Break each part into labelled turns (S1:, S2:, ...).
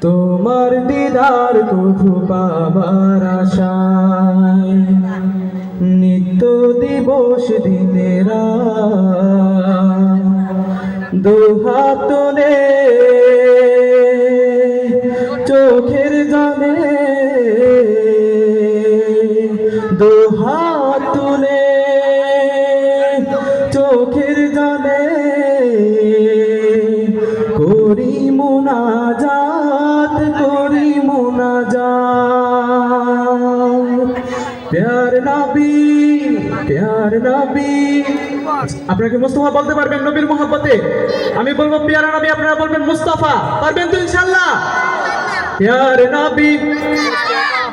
S1: তোমার দিদার কভু পাবার আশায়। নিত্য দিবস দিনেরা দুহাত চোখের জলে প্যার নবী প্যার নবী। আপনাকে মুস্তফা বলতে পারবেন নবীর মোহাম্মতে আমি বলব প্যারা নবী, আপনারা বলবেন মুস্তাফা। পারবেন তো ইনশাল্লাহ? প্যার নবী।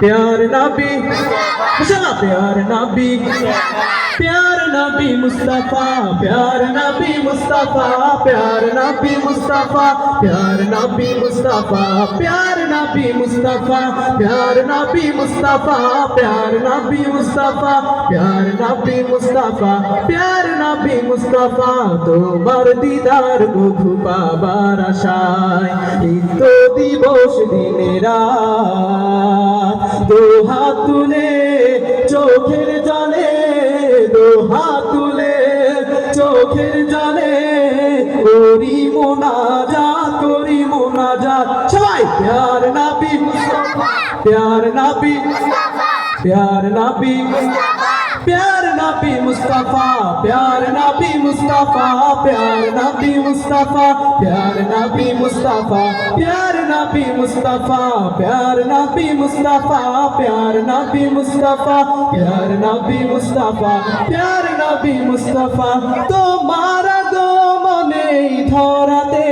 S1: প্যার নবী ইনশাল্লাহ প্যার নবী प्यार नबी मुस्तफा प्यार नबी मुस्तफा प्यार नबी मुस्तफा प्यार नबी मुस्तफा प्यार नबी मुस्तफा प्यार नबी मुस्तफा प्यार नबी मुस्तफा प्यार नबी मुस्तफा प्यार नबी मुस्तफा তোমার দিদার বধু পাবার আশায় নিত্য দিবস দিনেরা দু হাত তুলে চোখের জলে দু হাত তুলে চোখের জলে করি মোনাজা করি মোনাজা সবাই প্যার নাবি প্যার নাবি প্যার নাবি प्यार नबी मुस्तफा प्यार नबी मुस्तफा प्यार नबी मुस्तफा प्यार नबी मुस्तफा प्यार नबी मुस्तफा प्यार नबी मुस्तफा प्यार नबी मुस्तफा प्यार नबी मुस्तफा प्यार नबी मुस्तफा তোমার গো মনে ধরাতে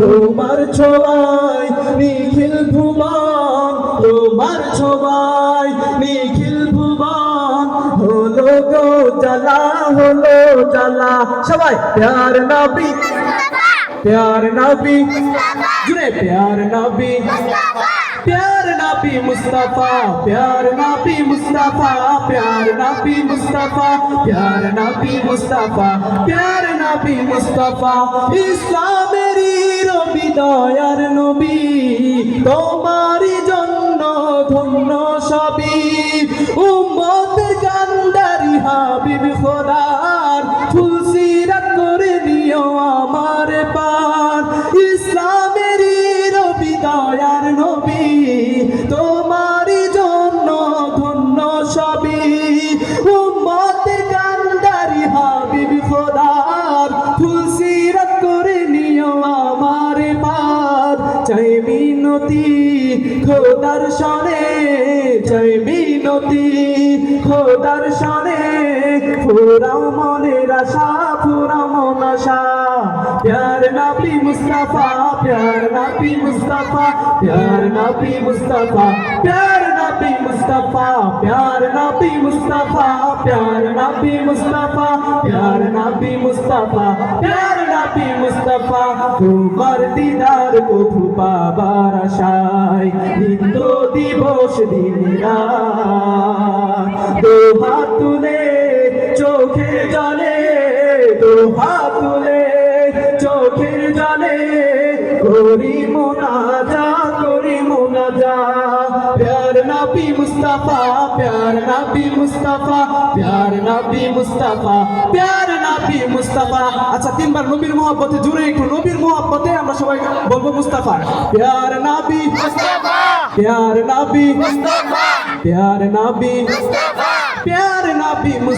S1: তোমার ছোঁয়ায় নিখিল ভুবন তোমার ছোঁয়ায় নিখিল ভুবন হলো গো জ্বালা হলো জ্বালা সবাই প্যার নবী প্যার নবী জুড়ে প্যার নবী प्यार नबी मुस्तफा प्यार नबी मुस्तफा प्यार नबी मुस्तफा प्यार नबी मुस्तफा प्यार नबी मुस्तफा ইসলামেরই দয়ার নবী তোমারই জন্য ধন্য সবই। উম্মতের কান্দারি হাবিব খোদার খোদার সনে চাই মিনতি খোদার সনে ফুরাও মনের আশা ফুরাও মন আশা। प्यार नबी मुस्तफा प्यार नबी मुस्तफा प्यार नबी मुस्तफा प्यार नबी मुस्तफा प्यार नबी मुस्तफा प्यार नबी मुस्तफा प्यार नबी मुस्तफा प्यार नबी मुस्तफा तू मर दीदार को তোমার দিদার কবু বাবার আশায় নিত্য দিবস दो हाथ तूने चोखे চোখে दो हाथ तूने প্যার নবী মুস্তাফা প্যার নবী মুস্তাফা প্যার নবী মুস্তাফা প্যার নবী মুস্তাফা আচ্ছা তিনবার নবীর মোহাব্বতে জুড়ে একটু নবীর মোহাব্বতে আমরা সবাই বলবো মুস্তাফা প্যার নবী মুস্তাফা প্যার নবী মুস্তাফা প্যার নবী মুস্তাফা प्यार नबी